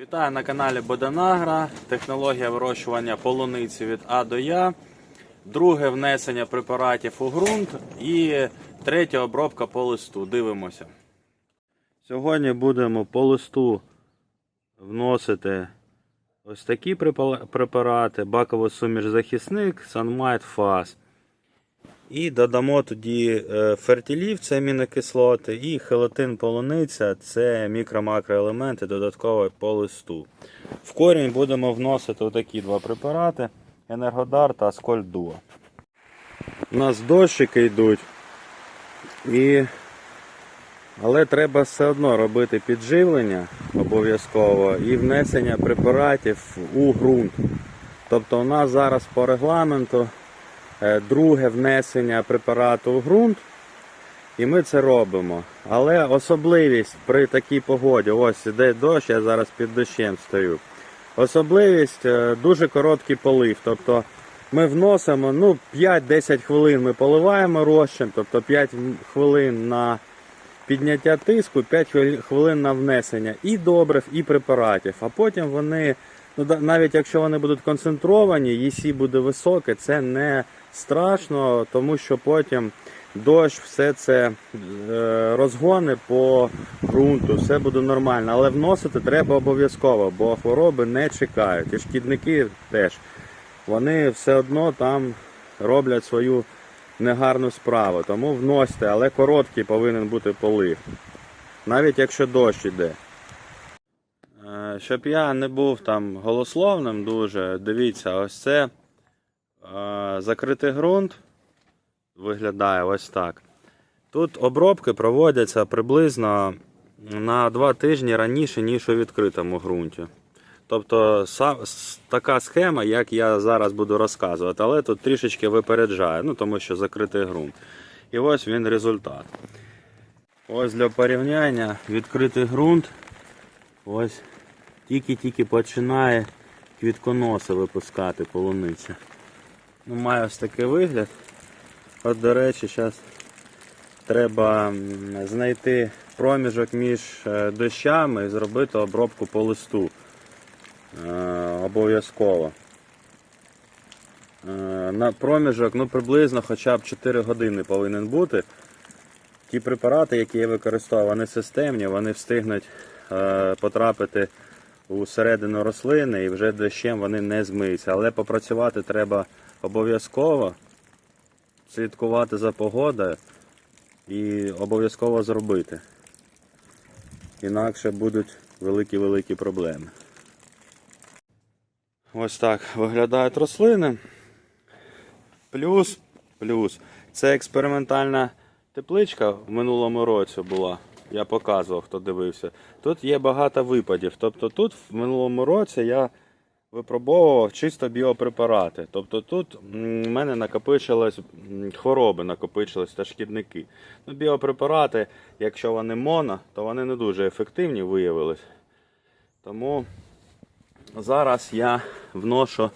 Вітаю на каналі Боданагра. Технологія вирощування полуниці від А до Я. Друге внесення препаратів у ґрунт і третя обробка по листу. Дивимося. Сьогодні будемо по листу вносити ось такі препарати: баковий суміш захисник, Sunmite FAS. І додамо тоді е, фертилів, це амінокислоти, і хелатин полуниця це мікро-макроелементи додатково по листу. В корінь будемо вносити такі два препарати: Енергодар та Аскольд Дуо. У нас дощики йдуть. І... Але треба все одно робити підживлення обов'язково і внесення препаратів у ґрунт. Тобто у нас зараз по регламенту друге внесення препарату в ґрунт, і ми це робимо. Але особливість при такій погоді, ось іде дощ, я зараз під дощем стою. Особливість е, дуже короткий полив. Тобто ми вносимо ну, 5-10 хвилин ми поливаємо розчин, тобто 5 хвилин на підняття тиску, 5 хвилин- на внесення і добрив, і препаратів. А потім вони, ну навіть якщо вони будуть концентровані, ЄСі буде високе, це не страшно, тому що потім дощ, все це е, розгони по ґрунту, все буде нормально. Але вносити треба обов'язково, бо хвороби не чекають. І шкідники теж. Вони все одно там роблять свою негарну справу. Тому вносьте, але короткий повинен бути полив. Навіть якщо дощ іде. Е, Щоб я не був там голословним дуже, дивіться, ось це е, закритий ґрунт виглядає ось так. Тут обробки проводяться приблизно на 2 тижні раніше, ніж у відкритому ґрунті. Тобто така схема, як я зараз буду розказувати, але тут трішечки випереджає, ну тому що закритий ґрунт. І ось він результат. Ось для порівняння відкритий ґрунт. Ось тільки-тільки починає квітконоси випускати полуниця. Ну, має ось такий вигляд. От, до речі, зараз треба знайти проміжок між е, дощами і зробити обробку по листу. Е, Обов'язково. Е, На проміжок ну, приблизно хоча б 4 години повинен бути. Ті препарати, які я використовую, вони системні, вони встигнуть е, потрапити у середину рослини і вже дощем вони не змиються. Але попрацювати треба обов'язково, слідкувати за погодою і обов'язково зробити. Інакше будуть великі-великі проблеми. Ось так виглядають рослини. Плюс, плюс. Це експериментальна тепличка в минулому році була. Я показував, хто дивився. Тут є багато випадів. Тобто тут в минулому році я випробовував чисто біопрепарати. Тобто тут в мене накопичилось м, хвороби, накопичились та шкідники. Ну, біопрепарати, якщо вони моно, то вони не дуже ефективні виявились. Тому зараз я вношу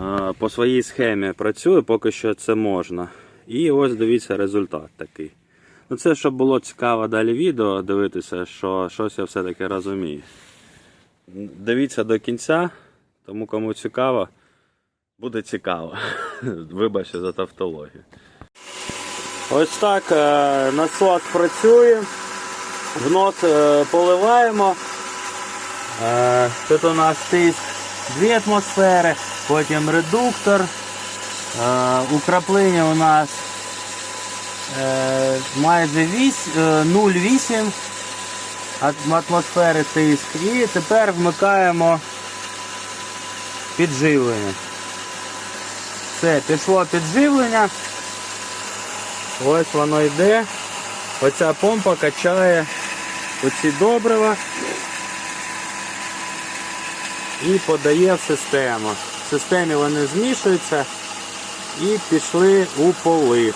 е, по своїй схемі працюю, поки що це можна. І ось дивіться результат такий. Ну це щоб було цікаво далі відео дивитися, що щось я все-таки розумію. Дивіться до кінця, тому кому цікаво, буде цікаво. Вибачте за тавтологію. Ось так е, насос працює. Внос е, поливаємо. Е, Тут у нас тиск 2 атмосфери, потім редуктор. Е, Украплення у нас е, майже 8, е, 0,8 ат- атмосфери тиск. І тепер вмикаємо підживлення. Все, пішло підживлення. Ось воно йде. Оця помпа качає оці добрива і подає в систему. В системі вони змішуються і пішли у полив.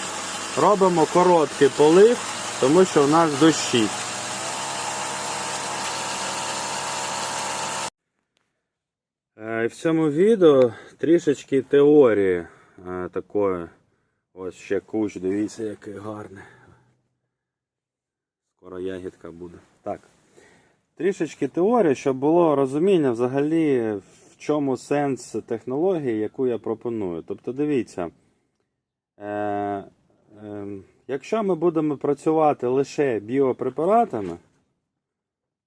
Робимо короткий полив, тому що в нас дощі. Е, В цьому відео трішечки теорії е, такої. Ось ще куч, дивіться, який гарний. Скоро ягідка буде. Так. Трішечки теорії, щоб було розуміння взагалі, в чому сенс технології, яку я пропоную. Тобто, дивіться, е, е, якщо ми будемо працювати лише біопрепаратами,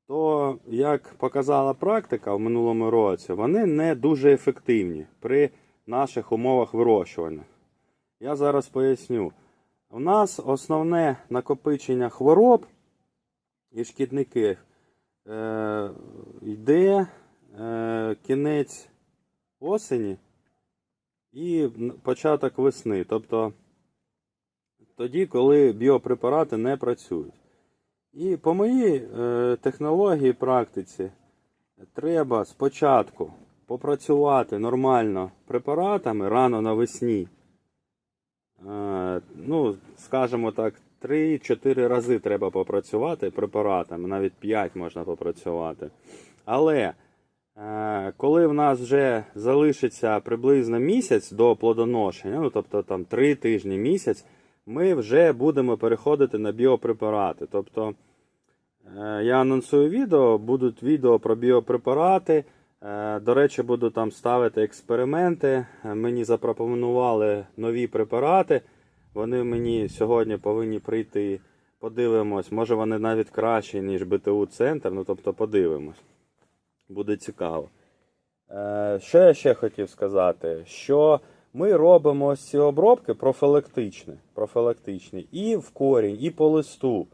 то, як показала практика в минулому році, вони не дуже ефективні при наших умовах вирощування. Я зараз поясню. У нас основне накопичення хвороб і шкідників е, йде е, кінець осені і початок весни. Тобто тоді, коли біопрепарати не працюють. І по моїй е, технології практиці треба спочатку попрацювати нормально препаратами рано навесні. Е, ну, скажімо так, 3-4 рази треба попрацювати препаратами, навіть 5 можна попрацювати. Але е, коли в нас вже залишиться приблизно місяць до плодоношення, ну тобто там 3 тижні місяць, ми вже будемо переходити на біопрепарати. Тобто е, я анонсую відео, будуть відео про біопрепарати. Е, До речі, буду там ставити експерименти. Мені запропонували нові препарати. Вони мені сьогодні повинні прийти. Подивимось, може вони навіть кращі, ніж БТУ центр. Ну тобто подивимось. Буде цікаво. Е, Що я ще хотів сказати? Що ми робимо ось ці обробки профілактичні, профілактичні і в корінь, і по листу.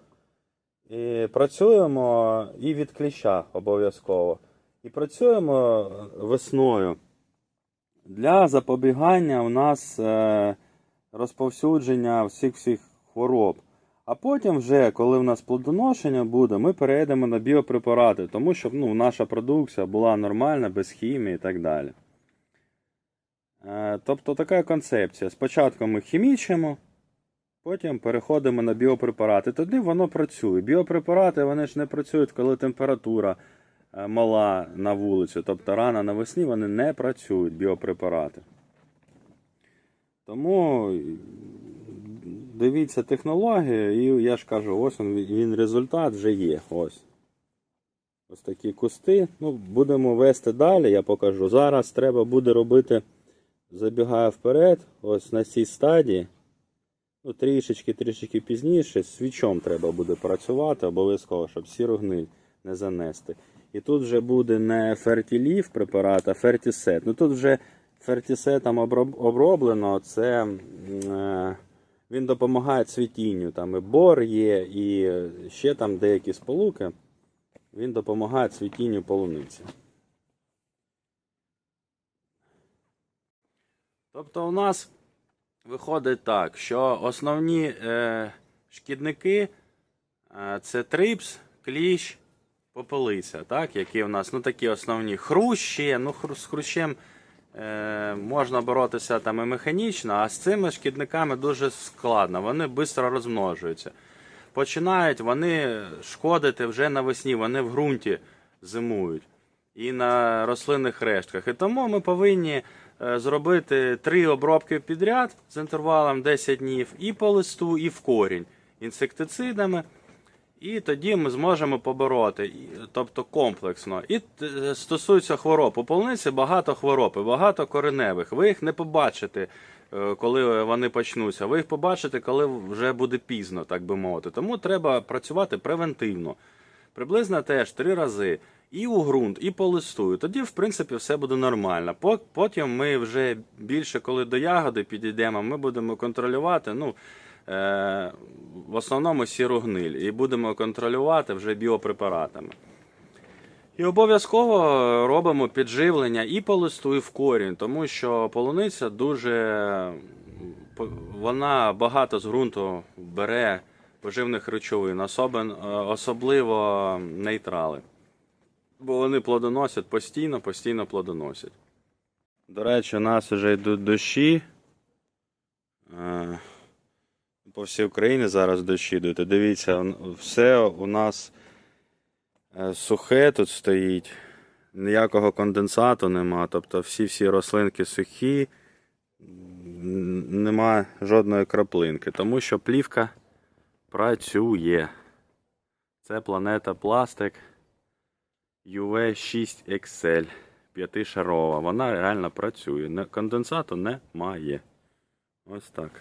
І працюємо і від кліща обов'язково. І працюємо весною для запобігання у нас е, розповсюдження всіх всіх хвороб. А потім, вже, коли в нас плодоношення буде, ми перейдемо на біопрепарати, тому щоб ну, наша продукція була нормальна, без хімії і так далі. Е, тобто така концепція. Спочатку ми хімічимо, потім переходимо на біопрепарати. Тоді воно працює. Біопрепарати вони ж не працюють, коли температура е, мала на вулиці. Тобто рано навесні вони не працюють, біопрепарати. Тому дивіться технології, і я ж кажу, ось він, він результат вже є. Ось. Ось такі кусти. Ну, будемо вести далі, я покажу. Зараз треба буде робити, забігаю вперед, ось на цій стадії. Ну, трішечки, трішечки пізніше, свічом треба буде працювати, обов'язково, щоб сіру гниль не занести. І тут вже буде не фертілів препарат, а фертісет. Ну тут вже фертісетом оброб- оброблено, це е, він допомагає цвітінню. Там і бор є, і ще там деякі сполуки. Він допомагає цвітінню полуниці. Тобто у нас виходить так, що основні е, шкідники е, це трипс, кліщ, попелиця, так, які у нас ну, такі основні хрущі. Ну, хру- з хрущем можна боротися там і механічно, а з цими шкідниками дуже складно. Вони швидко розмножуються. Починають вони шкодити вже навесні, вони в ґрунті зимують і на рослинних рештках. І тому ми повинні е, зробити три обробки підряд з інтервалом 10 днів і по листу, і в корінь інсектицидами. І тоді ми зможемо побороти, тобто комплексно. І е, стосується хвороб. У полуниці багато хвороб багато кореневих. Ви їх не побачите, е, коли вони почнуться. Ви їх побачите, коли вже буде пізно, так би мовити. Тому треба працювати превентивно. Приблизно теж три рази. І у ґрунт, і по листу. І тоді, в принципі, все буде нормально. По- Потім ми вже більше, коли до ягоди підійдемо, ми будемо контролювати. Ну, в основному сіру гниль. І будемо контролювати вже біопрепаратами. І обов'язково робимо підживлення і по листу, і в корінь, тому що полуниця дуже вона багато з ґрунту бере поживних речовин, е, особливо нейтрали. Бо вони плодоносять постійно, постійно плодоносять. До речі, у нас вже йдуть дощі. По всій Україні зараз дощі йдуть. Дивіться, все у нас е, сухе тут стоїть. Ніякого конденсату нема. Тобто всі-всі рослинки сухі, нема жодної краплинки, тому що плівка працює. Це планета пластик. UV6 XL. П'ятишарова. Вона реально працює. Конденсату немає. Ось так.